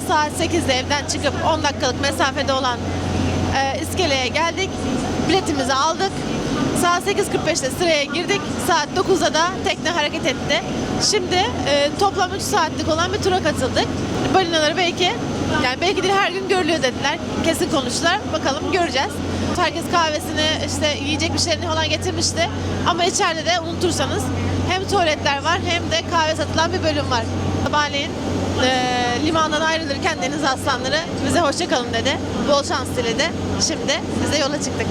sabah saat 8'de evden çıkıp 10 dakikalık mesafede olan e, iskeleye geldik. Biletimizi aldık. Saat 8.45'te sıraya girdik. Saat 9'da da tekne hareket etti. Şimdi e, toplam 3 saatlik olan bir tura katıldık. Balinaları belki, yani belki değil her gün görülüyor dediler. Kesin konuştular. Bakalım göreceğiz. Herkes kahvesini, işte yiyecek bir şeylerini falan getirmişti. Ama içeride de unutursanız tuvaletler var hem de kahve satılan bir bölüm var. Sabahleyin e, limandan ayrılırken deniz aslanları bize hoşça kalın dedi. Bol şans diledi. Şimdi biz de yola çıktık.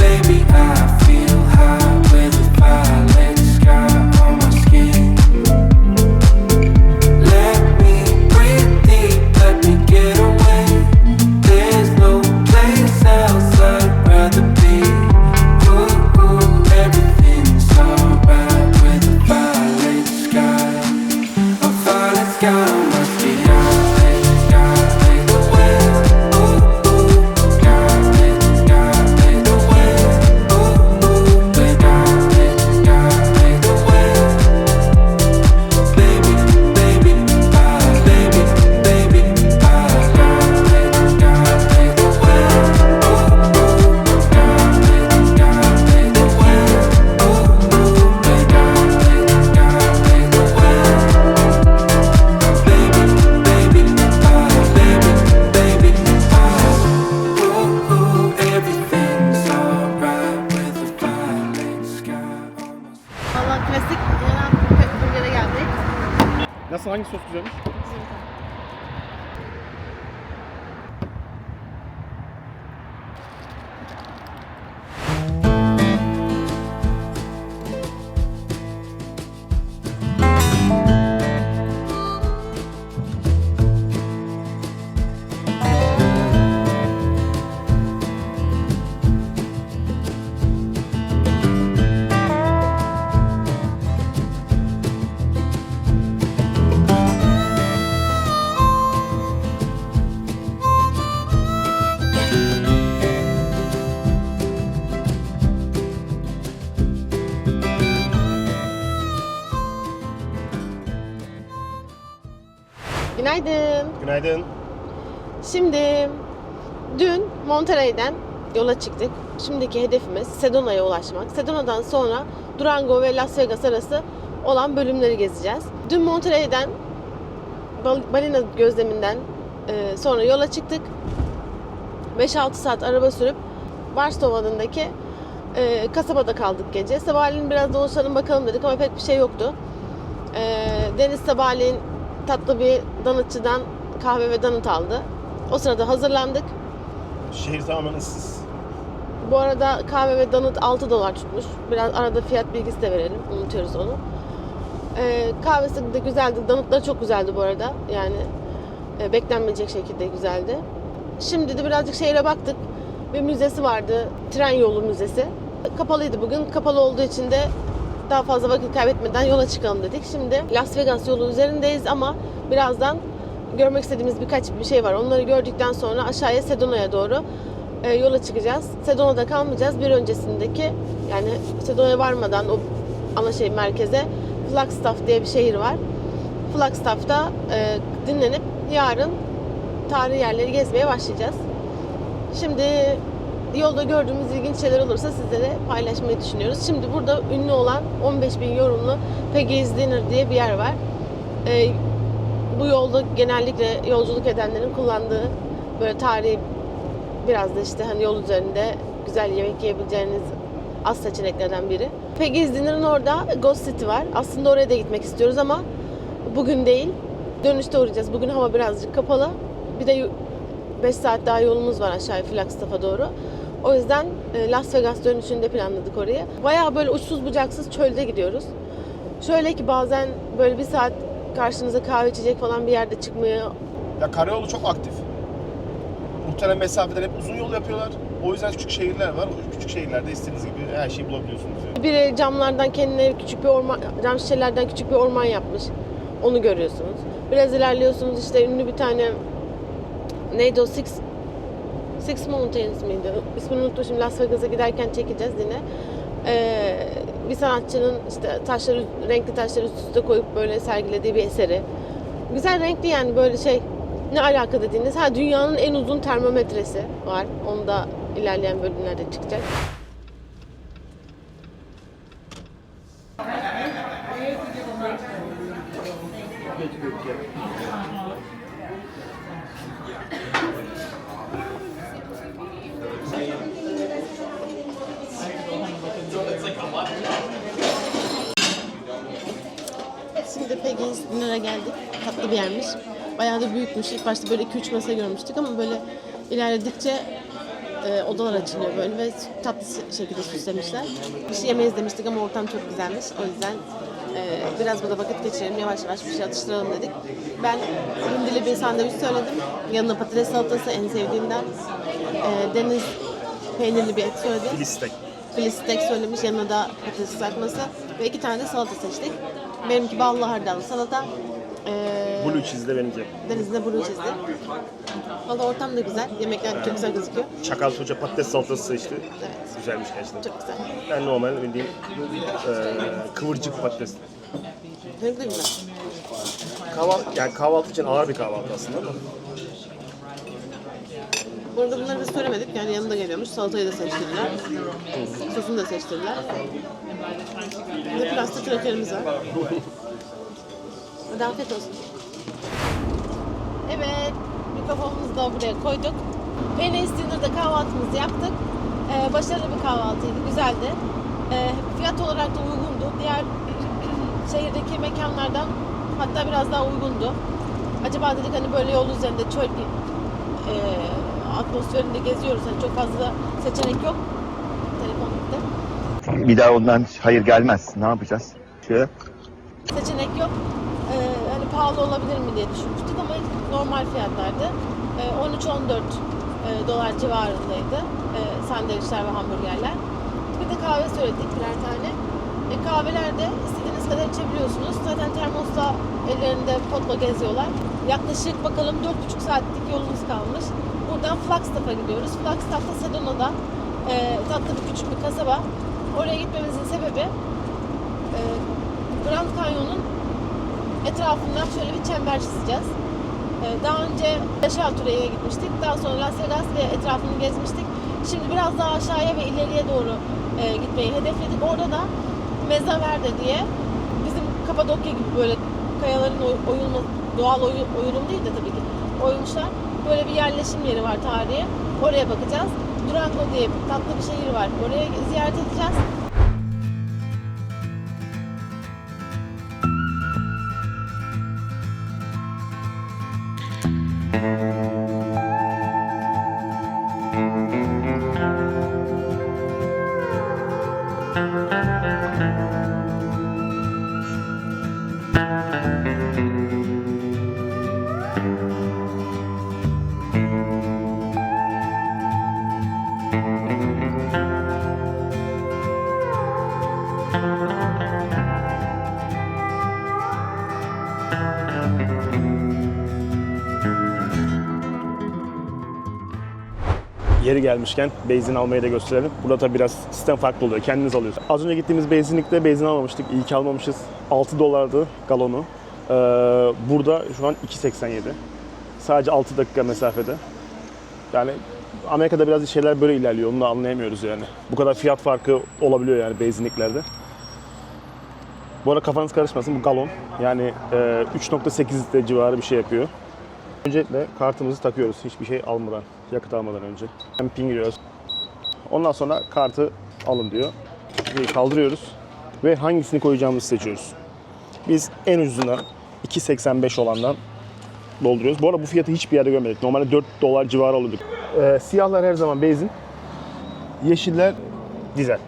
Baby, I Günaydın. Şimdi dün Monterey'den yola çıktık. Şimdiki hedefimiz Sedona'ya ulaşmak. Sedona'dan sonra Durango ve Las Vegas arası olan bölümleri gezeceğiz. Dün Monterey'den bal- balina gözleminden e, sonra yola çıktık. 5-6 saat araba sürüp Barstow adındaki e, kasabada kaldık gece. Sabahleyin biraz dolaşalım bakalım dedik ama pek bir şey yoktu. E, Deniz sabahleyin tatlı bir donutçıdan kahve ve donut aldı. O sırada hazırlandık. Şehir tamamen ıssız. Bu arada kahve ve donut 6 dolar tutmuş. Biraz arada fiyat bilgisi de verelim. Unutuyoruz onu. Ee, kahvesi de güzeldi. Donutları çok güzeldi bu arada. Yani e, beklenmeyecek şekilde güzeldi. Şimdi de birazcık şehre baktık. Bir müzesi vardı. Tren yolu müzesi. Kapalıydı bugün. Kapalı olduğu için de daha fazla vakit kaybetmeden yola çıkalım dedik. Şimdi Las Vegas yolu üzerindeyiz ama birazdan görmek istediğimiz birkaç bir şey var. Onları gördükten sonra aşağıya Sedona'ya doğru e, yola çıkacağız. Sedona'da kalmayacağız. Bir öncesindeki yani Sedona'ya varmadan o ana şey merkeze Flagstaff diye bir şehir var. Flagstaff'ta e, dinlenip yarın tarihi yerleri gezmeye başlayacağız. Şimdi yolda gördüğümüz ilginç şeyler olursa sizlere paylaşmayı düşünüyoruz. Şimdi burada ünlü olan 15 bin yorumlu Peggy's Dinner diye bir yer var. E, bu yolda genellikle yolculuk edenlerin kullandığı böyle tarihi biraz da işte hani yol üzerinde güzel yemek yiyebileceğiniz az seçeneklerden biri. Peggy's Dinner'ın orada Ghost City var. Aslında oraya da gitmek istiyoruz ama bugün değil. Dönüşte uğrayacağız. Bugün hava birazcık kapalı. Bir de 5 saat daha yolumuz var aşağıya Flagstaff'a doğru. O yüzden e, Las Vegas dönüşünde planladık orayı. Bayağı böyle uçsuz bucaksız çölde gidiyoruz. Şöyle ki bazen böyle bir saat karşınıza kahve içecek falan bir yerde çıkmaya Ya karayolu çok aktif. Muhtemelen mesafeler hep uzun yol yapıyorlar. O yüzden küçük şehirler var. O küçük şehirlerde istediğiniz gibi her şeyi bulabiliyorsunuz. Yani. Biri camlardan kendine küçük bir orman, cam şişelerden küçük bir orman yapmış. Onu görüyorsunuz. Biraz ilerliyorsunuz işte ünlü bir tane neydi o Six Six Mountains miydi? İsmini unuttum şimdi Las Vegas'a giderken çekeceğiz yine. Ee, bir sanatçının işte taşları, renkli taşları üst üste koyup böyle sergilediği bir eseri. Güzel renkli yani böyle şey ne alaka dediğiniz. Ha dünyanın en uzun termometresi var. Onu da ilerleyen bölümlerde çıkacak. Şimdi Peggy's Dinner'a geldik. Tatlı bir yermiş. Da büyükmüş. İlk başta böyle 2-3 masa görmüştük ama böyle ilerledikçe e, odalar açılıyor böyle ve tatlı şekilde süslemişler. Bir şey yemeyiz demiştik ama ortam çok güzelmiş. O yüzden e, biraz burada vakit geçirelim, yavaş yavaş bir şey atıştıralım dedik. Ben hindili bir sandviç söyledim. Yanına patates salatası en sevdiğimden. E, Deniz peynirli bir et söyledi. Listek. Filiz steak söylemiş, yanına da patates kızartması ve iki tane de salata seçtik. Benimki ballı hardallı salata. Ee, Blue cheese'de benimki. Deniz'in de blue cheese'li. Valla ortam da güzel, yemekler çok güzel gözüküyor. Çakal Hoca patates salatası seçti. Evet, Güzelmiş gerçekten. çok güzel. Ben normal bildiğim e, kıvırcık patates. Benimki de güzel. Kahvaltı, yani kahvaltı için ağır bir kahvaltı aslında ama. Burada bunları biz söylemedik, yani yanında geliyormuş. Salatayı da seçtirdiler. Sosunu da seçtirdiler. Bir de plastik krakerimiz var. Hadi afiyet olsun. Evet, mikrofonumuzu da buraya koyduk. Venice Dinner'da kahvaltımızı yaptık. Ee, başarılı bir kahvaltıydı, güzeldi. Ee, fiyat olarak da uygundu. Diğer şehirdeki mekanlardan hatta biraz daha uygundu. Acaba dedik hani böyle yol üzerinde çöl e, atmosferinde geziyoruz. Hani çok fazla seçenek yok. Telefon gitti. Bir daha ondan hayır gelmez. Ne yapacağız? Şöyle. seçenek yok. Ee, pahalı olabilir mi diye düşünmüştük ama normal fiyatlardı. Ee, 13-14 e, dolar civarındaydı e, sandviçler ve hamburgerler. Bir de kahve söyledik birer tane. E, kahvelerde istediğiniz kadar içebiliyorsunuz. Zaten termosla ellerinde potla geziyorlar. Yaklaşık bakalım 4,5 saatlik yolumuz kalmış. Buradan Flagstaff'a gidiyoruz. Flagstaff da Sedona'da e, tatlı bir küçük bir kasaba. Oraya gitmemizin sebebi e, Grand Canyon'un etrafından şöyle bir çember çizeceğiz. Ee, Daha önce Şaltüre'ye gitmiştik. Daha sonra Las Vegas ve etrafını gezmiştik. Şimdi biraz daha aşağıya ve ileriye doğru e, gitmeyi hedefledik. Orada da Meza Verde diye bizim Kapadokya gibi böyle kayaların oy- oyulma, doğal oyu, oyulum değil de tabii ki oyulmuşlar. Böyle bir yerleşim yeri var tarihi. Oraya bakacağız. Durango diye tatlı bir şehir var. Oraya ziyaret edeceğiz. Yeri gelmişken benzin almayı da gösterelim. Burada biraz sistem farklı oluyor. Kendiniz alıyorsunuz. Az önce gittiğimiz benzinlikte benzin almamıştık. İyi ki almamışız. 6 dolardı galonu. Ee, burada şu an 2.87. Sadece 6 dakika mesafede. Yani Amerika'da biraz şeyler böyle ilerliyor. Onu da anlayamıyoruz yani. Bu kadar fiyat farkı olabiliyor yani benzinliklerde. Bu arada kafanız karışmasın bu galon. Yani e, 3.8 litre civarı bir şey yapıyor. Öncelikle kartımızı takıyoruz hiçbir şey almadan, yakıt almadan önce. Hem pin giriyoruz. Ondan sonra kartı alın diyor. Şurayı kaldırıyoruz ve hangisini koyacağımızı seçiyoruz. Biz en ucuzundan 2.85 olandan dolduruyoruz. Bu arada bu fiyatı hiçbir yerde görmedik. Normalde 4 dolar civarı alıyorduk. Ee, siyahlar her zaman benzin. Yeşiller dizel.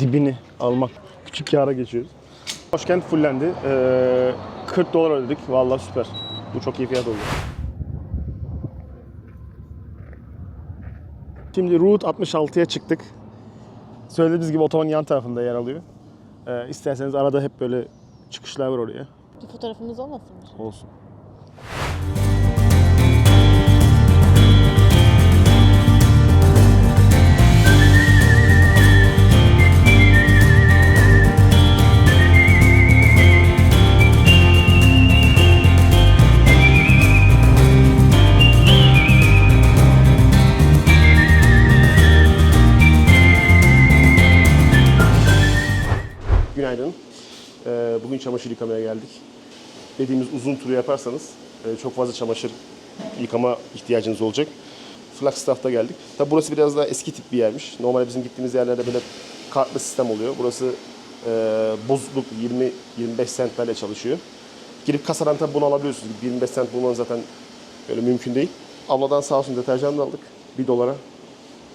Dibini almak. Küçük kâra geçiyoruz. Başkent fullendi. Ee, 40 dolar ödedik. Vallahi süper. Bu çok iyi fiyat oldu. Şimdi Route 66'ya çıktık. Söylediğimiz gibi otobanın yan tarafında yer alıyor. Ee, isterseniz arada hep böyle çıkışlar var oraya. Bir fotoğrafımız olmasın mı? Olsun. Günaydın. Ee, bugün çamaşır yıkamaya geldik. Dediğimiz uzun turu yaparsanız e, çok fazla çamaşır yıkama ihtiyacınız olacak. Flagstaff'ta geldik. Tabi burası biraz daha eski tip bir yermiş. Normalde bizim gittiğimiz yerlerde böyle kartlı sistem oluyor. Burası e, bozukluk 20-25 centlerle çalışıyor. Girip kasadan tabi bunu alabiliyorsunuz. 25 cent bulmanız zaten öyle mümkün değil. Abladan sağ olsun deterjan da aldık. 1 dolara.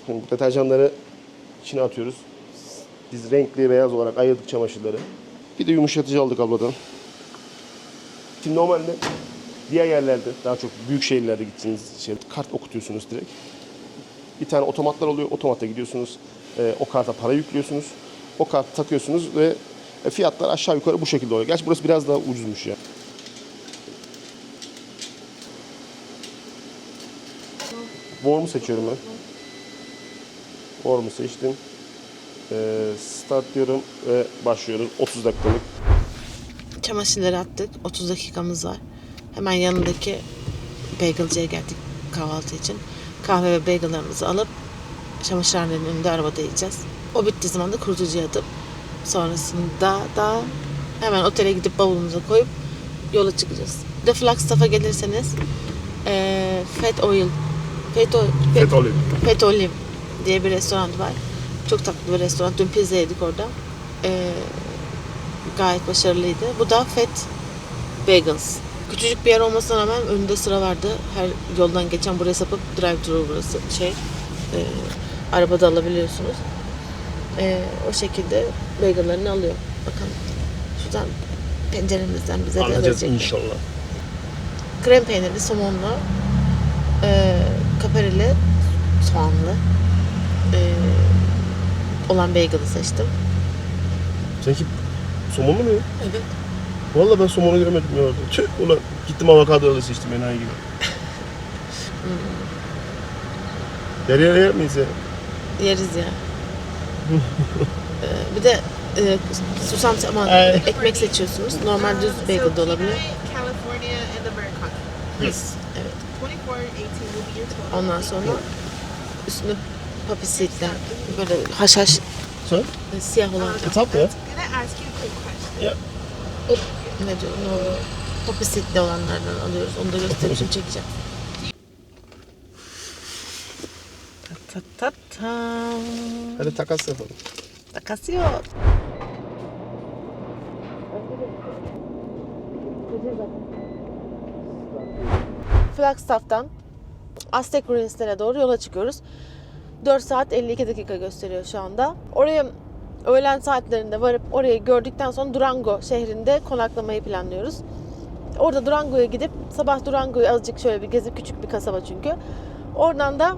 Şimdi deterjanları içine atıyoruz. Biz renkli beyaz olarak ayırdık çamaşırları. Bir de yumuşatıcı aldık abladan. Şimdi normalde diğer yerlerde daha çok büyük şehirlerde gittiğiniz şey kart okutuyorsunuz direkt. Bir tane otomatlar oluyor. Otomata gidiyorsunuz. e, o karta para yüklüyorsunuz. O kartı takıyorsunuz ve e, fiyatlar aşağı yukarı bu şekilde oluyor. Gerçi burası biraz daha ucuzmuş ya. Warm'u seçiyorum ben. Warm'u seçtim. Ee, start diyorum ve başlıyoruz. 30 dakikalık. Çamaşırları attık. 30 dakikamız var. Hemen yanındaki bagelciye geldik kahvaltı için. Kahve ve bagellarımızı alıp çamaşırhanenin önünde arabada yiyeceğiz. O bittiği zaman da kurutucuya atıp sonrasında da hemen otele gidip bavulumuza koyup yola çıkacağız. Bir de Flagstaff'a gelirseniz eee Fat Oil Fat, Oil, Fat Olive. Fat Olive diye bir restoran var. Çok tatlı bir restoran. Dün pizza yedik orada. Eee gayet başarılıydı. Bu da Fat Bagels. Küçücük bir yer olmasına rağmen önünde sıra vardı. Her yoldan geçen buraya sapıp drive thru burası şey. E, arabada alabiliyorsunuz. E, o şekilde bagel'larını alıyor. Bakalım. Şuradan penceremizden bize de Alacağız verecek. inşallah. Krem peynirli, somonlu, e, kaparili, soğanlı e, olan bagel'ı seçtim. Seninki somonlu mu ya? Evet. Valla ben somonu göremedim ya orada. Tüh ulan gittim avokado seçtim enayi gibi. Derya yer miyiz ya? Yeriz ya. Ee, bir de e, susam aman, Ay. ekmek seçiyorsunuz. Normal düz bagel de olabilir. California and Americano. Yes. Evet. 24 18 will be your total. Ondan sonra üstünü papisitler böyle haşhaş Sen? e, siyah olan up there. Gonna ask you a quick question. ne diyor ne oluyor? Papisitli olanlardan alıyoruz. Onu da göstereceğim çekeceğim. Ta ta ta ta. Hadi takas yapalım. Takas yok. Flagstaff'tan Aztec Ruins'lere doğru yola çıkıyoruz. 4 saat 52 dakika gösteriyor şu anda. Oraya öğlen saatlerinde varıp orayı gördükten sonra Durango şehrinde konaklamayı planlıyoruz. Orada Durango'ya gidip sabah Durango'yu azıcık şöyle bir gezip küçük bir kasaba çünkü. Oradan da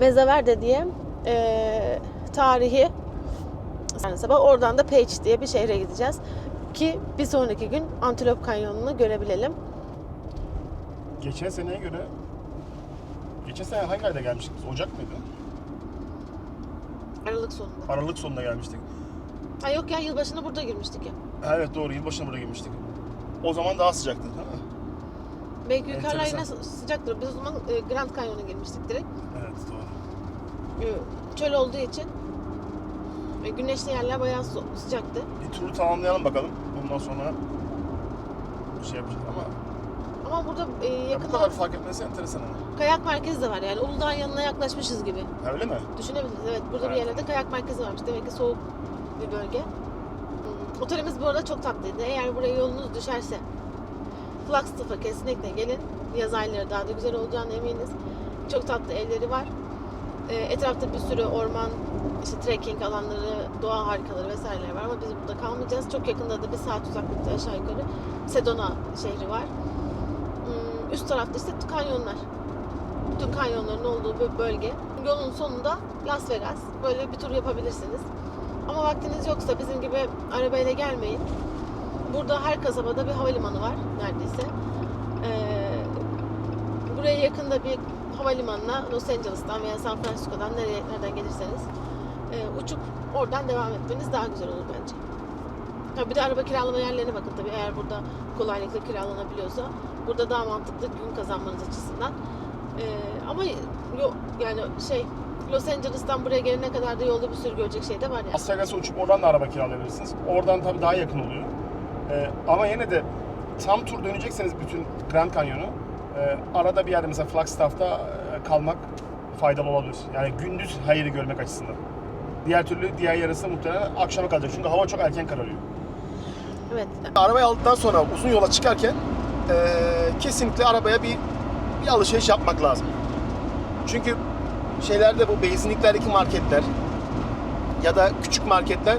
Mezaverde diye eee, tarihi yani sabah oradan da Page diye bir şehre gideceğiz ki bir sonraki gün Antelope Kanyonu'nu görebilelim. Geçen seneye göre Geçen sene hangi ayda gelmiştik biz? Ocak mıydı? Aralık sonunda. Aralık sonunda gelmiştik. Ha yok ya yılbaşına burada girmiştik ya. Ha, Evet doğru yılbaşına buraya girmiştik. O zaman daha sıcaktı değil mi? Belki yukarılar yine Enteresan. sı- sıcaktır. Biz o zaman e, Grand Canyon'a girmiştik direkt. Evet doğru. E, Çöl olduğu için ve güneşli yerler bayağı so- sıcaktı. Bir turu tamamlayalım bakalım. Ondan sonra bir şey yapacağız ama Ama burada e, ya bu yakında kadar fark etmesi enteresan ama. kayak merkezi de var yani Uludağ'ın yanına yaklaşmışız gibi. Ha, Öyle mi? Düşünebiliriz. Evet burada bir Evet. yerlerde kayak merkezi varmış. Demek ki soğuk bir bölge. Hmm, Otelimiz bu arada çok tatlıydı. Eğer buraya yolunuz düşerse Flagstaff'a kesinlikle gelin. Yaz ayları daha da güzel olacağına eminiz. Çok tatlı evleri var. Ee, etrafta bir sürü orman, işte trekking alanları, doğa harikaları vesaireler var ama biz burada kalmayacağız. Çok yakında da bir saat uzaklıkta aşağı yukarı Sedona şehri var. Üst tarafta işte kanyonlar bütün kanyonların olduğu bir bölge. Yolun sonunda Las Vegas. Böyle bir tur yapabilirsiniz. Ama vaktiniz yoksa bizim gibi arabayla gelmeyin. Burada her kasabada bir havalimanı var neredeyse. Ee, buraya yakında bir havalimanına Los Angeles'tan veya San Francisco'dan nereye, nereden gelirseniz e, uçup oradan devam etmeniz daha güzel olur bence. Tabii bir de araba kiralama yerlerine bakın tabii eğer burada kolaylıkla kiralanabiliyorsa. Burada daha mantıklı gün kazanmanız açısından. Ee, ama yok yani şey Los Angeles'tan buraya gelene kadar da yolda bir sürü görecek şey de var yani. Las Vegas'a uçup oradan da araba kiralayabilirsiniz. Oradan tabii daha yakın oluyor. Ee, ama yine de tam tur dönecekseniz bütün Grand Canyon'u e, arada bir yerde mesela Flagstaff'ta e, kalmak faydalı olabilir. Yani gündüz hayırı görmek açısından. Diğer türlü diğer yarısı muhtemelen akşama kalacak. Çünkü hava çok erken kararıyor. Evet. Arabayı aldıktan sonra uzun yola çıkarken eee, kesinlikle arabaya bir, bir alışveriş yapmak lazım. Çünkü şeylerde bu benzinliklerdeki marketler ya da küçük marketler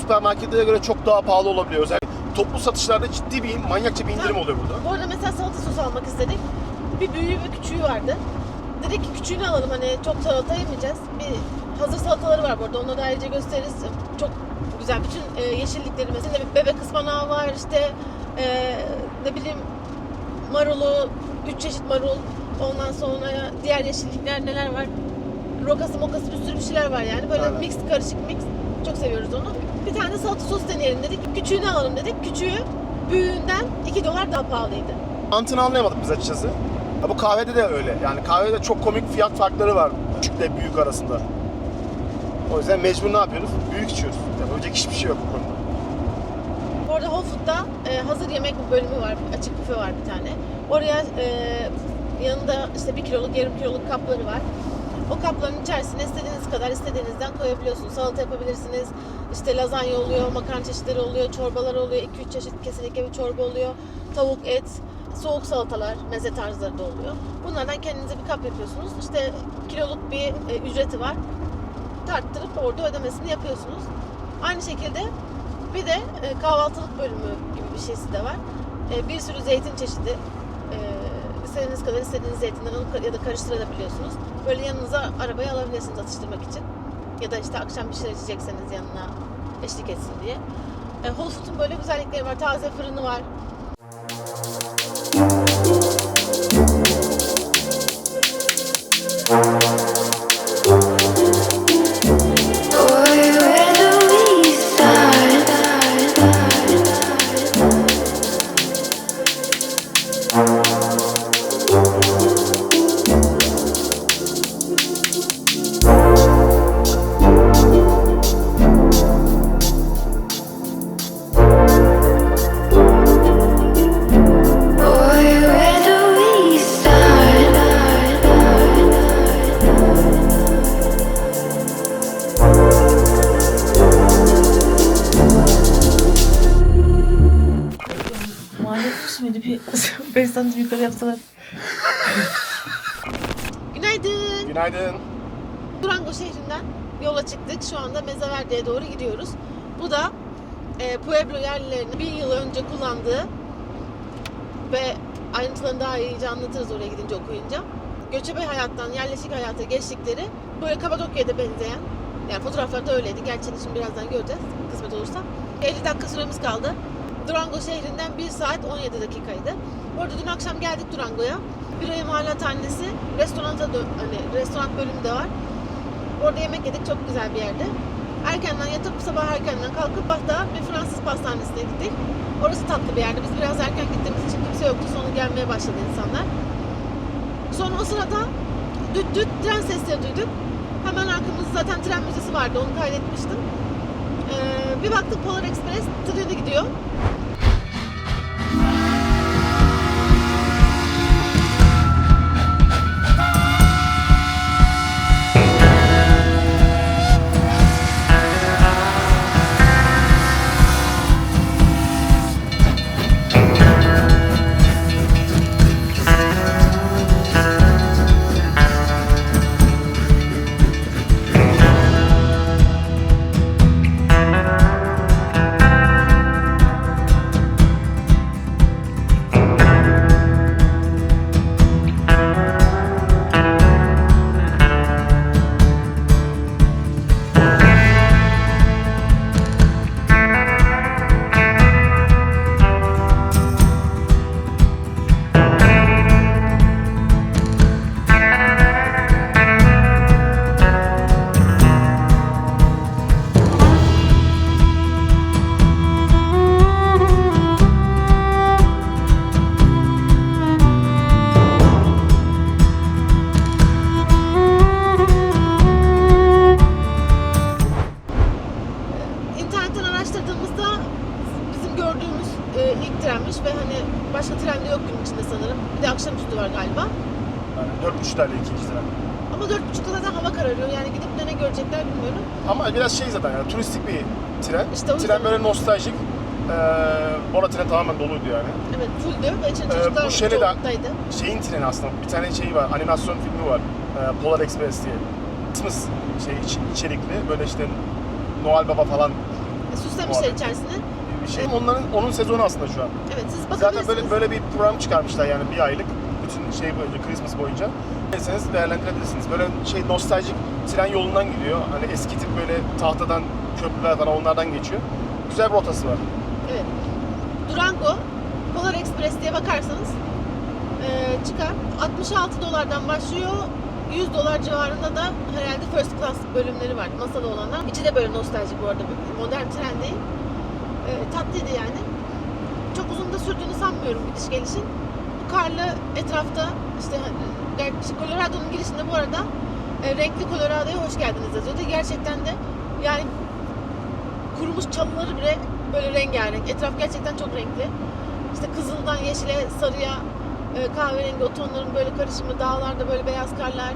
süpermarketlere göre çok daha pahalı olabiliyor. Özellikle toplu satışlarda ciddi bir manyakça bir indirim oluyor burada. Bu arada mesela salata sosu almak istedik. Bir büyüğü ve küçüğü vardı. Dedik ki küçüğünü alalım hani çok salata yemeyeceğiz. Bir hazır salataları var burada. Onu da ayrıca gösteririz. Çok güzel. Bütün e, yeşillikleri mesela bir bebek ıspanağı var işte e, ne bileyim marulu, üç çeşit marul. Ondan sonra diğer yeşillikler neler var? Rokası mokası bir sürü bir şeyler var yani. Böyle Aynen. mix karışık mix. Çok seviyoruz onu. Bir tane salata sos deneyelim dedik. Küçüğünü alalım dedik. Küçüğü büyüğünden 2 dolar daha pahalıydı. Mantığını anlayamadık biz açıkçası. Ha, bu kahvede de öyle. Yani kahvede çok komik fiyat farkları var küçükle büyük arasında. O yüzden mecbur ne yapıyoruz? Büyük içiyoruz. Yapabilecek hiçbir şey yok bu konuda. Foods'ta e, hazır yemek bölümü var. Açık büfe var bir tane. Oraya e, yanında işte bir kiloluk, yarım kiloluk kapları var. O kapların içerisine istediğiniz kadar istediğinizden koyabiliyorsunuz. Salata yapabilirsiniz. İşte lazanya oluyor, makarna çeşitleri oluyor, çorbalar oluyor. 2-3 çeşit kesinlikle bir çorba oluyor. Tavuk, et, soğuk salatalar, meze tarzları da oluyor. Bunlardan kendinize bir kap yapıyorsunuz. İşte kiloluk bir e, ücreti var. Tarttırıp orada ödemesini yapıyorsunuz. Aynı şekilde bir de e, kahvaltılık bölümü gibi bir şeysi de var. E, bir sürü zeytin çeşidi. E, istediğiniz kadar istediğiniz zeytinden alıp ya da karıştırabiliyorsunuz. Böyle yanınıza arabayı alabilirsiniz atıştırmak için. Ya da işte akşam bir şeyler içecekseniz yanına eşlik etsin diye. E, Foods'un böyle güzellikleri var. Taze fırını var. Boy, ve ayrıntılarını daha iyice anlatırız oraya gidince okuyunca. Göçebe hayattan yerleşik hayata geçtikleri böyle Kapadokya'da benzeyen yani fotoğraflarda öyleydi. Gerçi şimdi birazdan göreceğiz kısmet olursa. 50 dakika süremiz kaldı. Durango şehrinden 1 saat 17 dakikaydı. Bu arada dün akşam geldik Durango'ya. Bir ay imalathanesi, restoranta hani restoran bölümü de var. Orada yemek yedik çok güzel bir yerde. Erkenden yatıp sabah erkenden kalkıp hatta bir Fransız pastanesine gittik. Orası tatlı bir yerdi. Biz biraz erken gittiğimiz için kimse yoktu. Sonra gelmeye başladı insanlar. Sonra o sırada düt düt tren sesleri duyduk. Hemen arkamızda zaten tren müzesi vardı. Onu kaydetmiştim. Ee, bir baktık Polar Express treni gidiyor. Tamamen doluydu yani. Evet fulldü ve içinde Ee, çocuklar bu şeyle de- çoğunluktaydı. Şeyin treni aslında bir tane şey var, animasyon filmi var. Ee, Polar Express diye. Christmas şey iç- içerikli böyle işte Noel Baba falan E, Süslemişler Muhabbet. içerisini. bir şey. Onların onun sezonu aslında şu an. Evet siz Zaten bakabilirsiniz. böyle böyle bir program çıkarmışlar yani bir aylık bütün şey boyunca Christmas boyunca. Derseniz değerlendirebilirsiniz. Böyle şey nostaljik tren yolundan gidiyor. Hani eski tip böyle tahtadan köprüler falan onlardan geçiyor. Güzel bir rotası var. Evet. Durango, Polar Express diye bakarsanız e, çıkar. 66 dolardan başlıyor. 100 dolar civarında da herhalde first class bölümleri var. Masalı olanlar. İçi de böyle nostaljik bu arada. Modern tren değil. E, tatlıydı yani. Çok uzun da sürdüğünü sanmıyorum gidiş gelişin. Bu karlı etrafta işte Colorado'nun girişinde bu arada e, renkli Colorado'ya hoş geldiniz yazıyordu. Gerçekten de yani kurumuş çalıları bile böyle rengarenk. Etraf gerçekten çok renkli. İşte kızıldan yeşile, sarıya, e, kahverengi o tonların böyle karışımı, dağlarda böyle beyaz karlar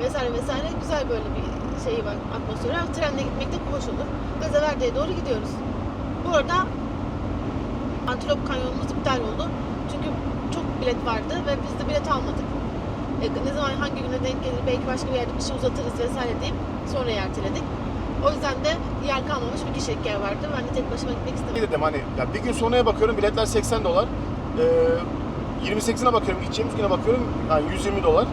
vesaire vesaire güzel böyle bir şeyi var atmosferi. Ama trenle gitmek de hoş olur. Meze Verde'ye doğru gidiyoruz. Bu arada Antilop Kanyonumuz iptal oldu. Çünkü çok bilet vardı ve biz de bilet almadık. E, ne zaman hangi güne denk gelir belki başka bir yerde bir şey uzatırız vesaire deyip sonra erteledik. O yüzden de yer kalmamış bir kişilik yer vardı. Ben de tek başıma gitmek istemedim. dedim hani ya bir gün sonraya bakıyorum biletler 80 dolar. Ee, 28'ine bakıyorum gideceğimiz güne bakıyorum yani 120 dolar.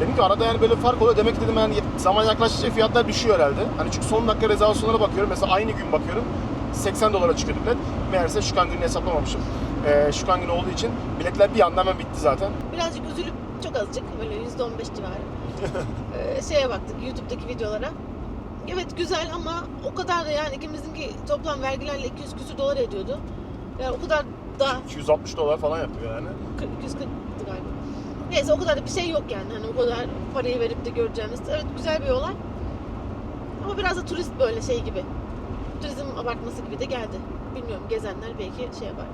Dedim ki arada yani böyle fark oluyor. Demek ki dedim yani zaman yaklaştıkça fiyatlar düşüyor herhalde. Hani çünkü son dakika rezervasyonlara bakıyorum. Mesela aynı gün bakıyorum 80 dolara çıkıyordu bilet. Meğerse Şukan gününü hesaplamamışım. Ee, Şukan günü olduğu için biletler bir anda hemen bitti zaten. Birazcık üzülüp çok azıcık böyle %15 civarı e, şeye baktık YouTube'daki videolara. Evet güzel ama o kadar da yani ikimizinki toplam vergilerle 200 küsür dolar ediyordu. Yani o kadar da 260 dolar falan yapıyor yani. 40, 240 galiba. Neyse o kadar da bir şey yok yani. Hani o kadar parayı verip de göreceğimiz. Evet güzel bir olay. Ama biraz da turist böyle şey gibi. Turizm abartması gibi de geldi. Bilmiyorum gezenler belki şey yapar.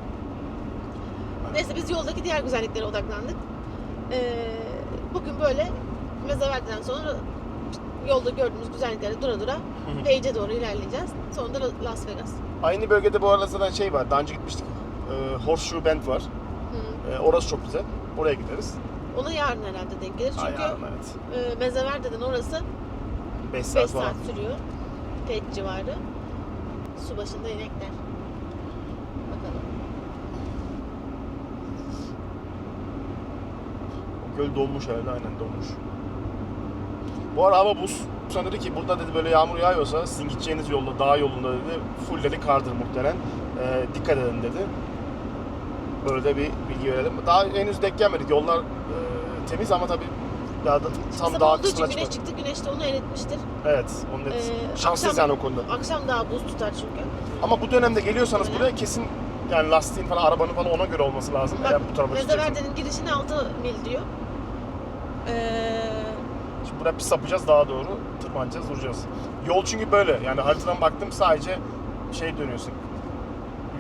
Neyse biz yoldaki diğer güzelliklere odaklandık. Ee, bugün böyle Mezeverdi'den sonra yolda gördüğümüz güzelliklere dura dura Page'e doğru ilerleyeceğiz. Sonra da Las Vegas. Aynı bölgede bu arada zaten şey var. Daha önce gitmiştik. Ee, Horseshoe Bend var. Hı. Ee, orası çok güzel. Oraya gideriz. Ona yarın herhalde denk gelir. Ay, Çünkü yarın, evet. e, Mezeverdi'den orası 5 saat 5 falan. saat sürüyor. Pek civarı. Su başında inekler. Bakalım. Göl donmuş herhalde aynen donmuş. Bu ara hava buz. Sonra dedi ki burada dedi böyle yağmur yağıyorsa sizin gideceğiniz yolda, dağ yolunda dedi full dedi kardır muhtemelen. Ee, dikkat edin dedi. Böyle de bir bilgi verelim. Daha henüz denk gelmedik. Yollar e, temiz ama tabii daha da tam Sabah dağ olduğu için kısmına güneş çıkmadı. çıktı. Güneş de onu eritmiştir. Evet, onun etkisi. Ee, Şanslıyız akşam- yani o konuda. Akşam daha buz tutar çünkü. Ama bu dönemde geliyorsanız Öyle. buraya kesin yani lastiğin falan arabanın falan ona göre olması lazım. Bak Eğer bu tarafa. Mezeverde'nin girişine 6 mil diyor. Ee, buraya bir sapacağız daha doğru. Tırmanacağız, duracağız. Yol çünkü böyle. Yani haritadan baktım sadece şey dönüyorsun.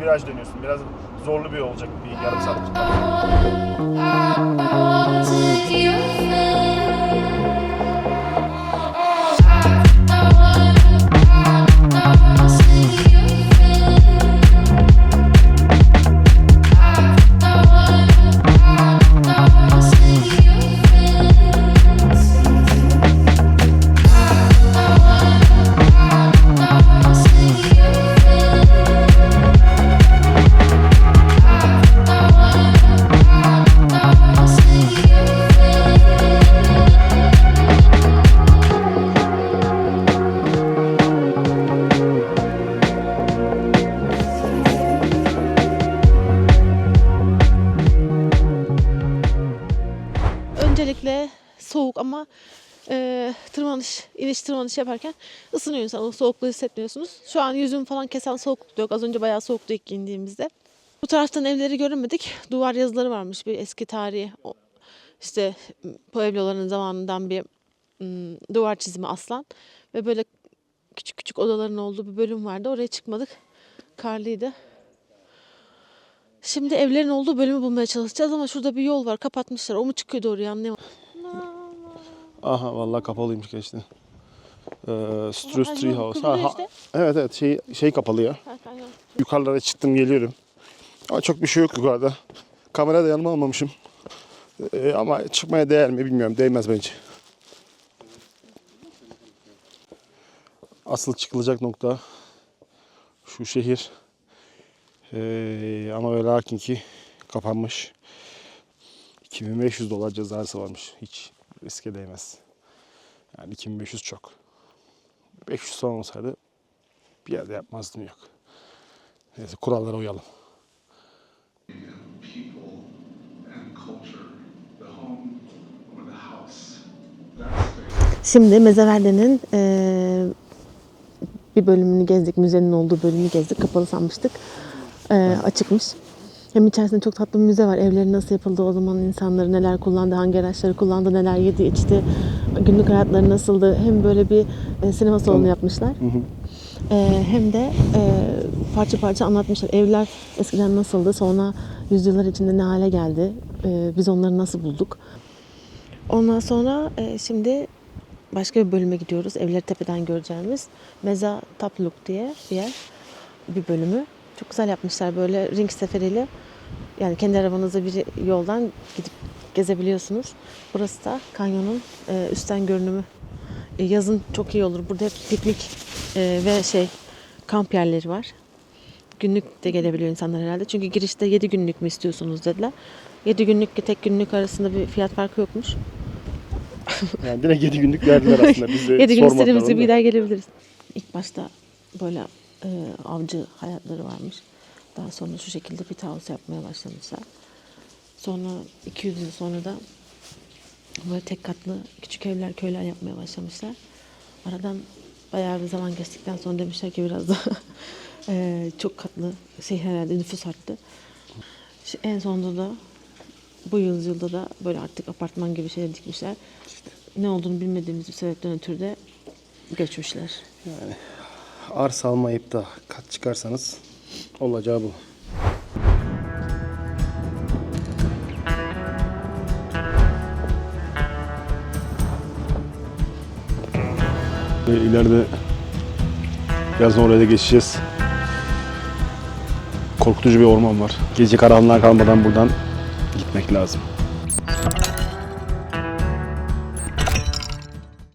Viraj dönüyorsun. Biraz zorlu bir yol olacak bir yarım saat. Ama e, tırmanış, iniş tırmanış yaparken ısınıyor insan. O soğukluğu hissetmiyorsunuz. Şu an yüzüm falan kesen soğukluk yok. Az önce bayağı soğuktu ilk indiğimizde. Bu taraftan evleri göremedik. Duvar yazıları varmış bir eski tarihi. O, işte Pueblo'ların zamanından bir mm, duvar çizimi aslan. Ve böyle küçük küçük odaların olduğu bir bölüm vardı. Oraya çıkmadık. Karlıydı. Şimdi evlerin olduğu bölümü bulmaya çalışacağız ama şurada bir yol var. Kapatmışlar. O mu çıkıyordu oraya anlayamadım. Aha vallahi kapalıymış geçti. Ee, Strus Ama Tree House. Ha, ha, evet evet şey şey kapalı ya. Yukarılara çıktım geliyorum. Ama çok bir şey yok yukarıda. Kamera da yanıma almamışım. Ee, ama çıkmaya değer mi bilmiyorum. Değmez bence. Asıl çıkılacak nokta şu şehir. Ee, ama ve lakin ki kapanmış. 2500 dolar cezası varmış. Hiç riske değmez. Yani 2500 çok. 500 falan olsaydı bir yerde yapmazdım yok. Neyse kurallara uyalım. people and culture, the home or the house. That's Şimdi Mezeverde'nin eee, bir bölümünü gezdik. Müzenin olduğu bölümünü gezdik. Kapalı sanmıştık. Eee, açıkmış. Hem içerisinde çok tatlı bir müze var. Evleri nasıl yapıldı, o zaman insanları neler kullandı, hangi araçları kullandı, neler yedi, içti, günlük hayatları nasıldı. Hem böyle bir e, sinema salonu yapmışlar. Eee, hem de eee, parça parça anlatmışlar. Evler eskiden nasıldı, sonra yüzyıllar içinde ne hale geldi, eee, biz onları nasıl bulduk. Ondan sonra e, şimdi başka bir bölüme gidiyoruz. Evleri tepeden göreceğimiz. Meza Tapluk diye bir yer. Bir bölümü. Çok güzel yapmışlar böyle ring seferiyle. Yani kendi arabanızda bir yoldan gidip gezebiliyorsunuz. Burası da kanyonun e, üstten görünümü. E, yazın çok iyi olur. Burada hep piknik e, ve şey kamp yerleri var. Günlük de gelebiliyor insanlar herhalde. Çünkü girişte 7 günlük mü istiyorsunuz dediler. 7 günlükle tek günlük arasında bir fiyat farkı yokmuş. Yani direkt 7 günlük verdiler aslında. Biz de 7 gün istediğimiz gibi gider gelebiliriz. İlk başta böyle e, avcı hayatları varmış. Daha sonra şu şekilde bir house yapmaya başlamışlar. Sonra 200 yıl sonra da böyle tek katlı küçük evler, köyler yapmaya başlamışlar. Aradan bayağı bir zaman geçtikten sonra demişler ki biraz daha e, çok katlı şey herhalde nüfus arttı. Şu en sonunda da bu yüzyılda da böyle artık apartman gibi şeyler dikmişler. Ne olduğunu bilmediğimiz bir sebepten ötürü de göçmüşler. Arsa almayıp da kat çıkarsanız olacağı bu. İleride birazdan oraya da geçeceğiz. Korkutucu bir orman var. Gece karanlığa kalmadan buradan gitmek lazım.